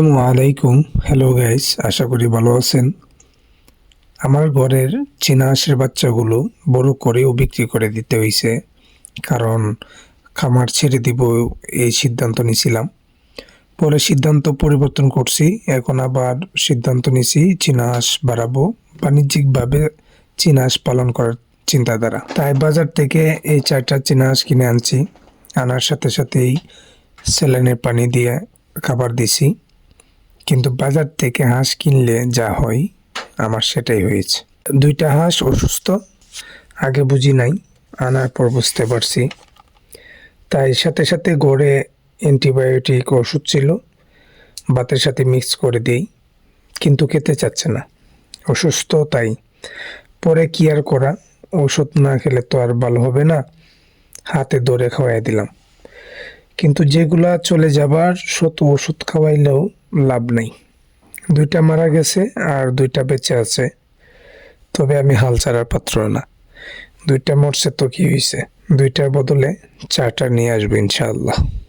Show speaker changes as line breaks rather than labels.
আসসালামু আলাইকুম। Hello guys আশা করি ভালো আছেন। আমার ঘরের চীনা হাঁসের বাচ্চাগুলো বড় করেও বিক্রি করে দিতে হয়েছে কারণ খামার ছেড়ে দিব এই সিদ্ধান্ত নিয়েছিলাম পরে সিদ্ধান্ত পরিবর্তন করছি, এখন আবার সিদ্ধান্ত নিয়েছি চীনা হাঁস বাড়াবো, বাণিজ্যিকভাবে চীনা হাঁস পালন করার চিন্তাধারা। তাই বাজার থেকে এই চারটা চীনা হাঁস কিনে আনছি, আনার সাথে সাথেই স্যালাইনের পানি দিয়ে খাবার দিছি। কিন্তু বাজার থেকে হাঁস কিনলে যা হয়, আমার সেটাই হয়েছে। দুইটা হাঁস অসুস্থ, আগে বুঝি নাই, আনার পর বুঝতে পারছি। তাই সাথে সাথে গড়ে অ্যান্টিবায়োটিক ওষুধ ছিল, ভাতের সাথে মিক্স করে দিই, কিন্তু খেতে চাচ্ছে না। অসুস্থ তাই, পরে কি আর করা? ওষুধ না খেলে তো আর ভালো হবে না, হাতে ধরে খাওয়াই দিলাম। কিন্তু যেগুলা চলে যাবার শত ওষুধ খাওয়াইলেও লাভ নেই। দুইটা মারা গেছে আর দুইটা বেঁচে আছে। তবে আমি হাল ছাড়ার পাত্র না। দুইটা মরছে তো কি হয়েছে দুইটার বদলে চারটা নিয়ে আসব ইনশাআল্লাহ।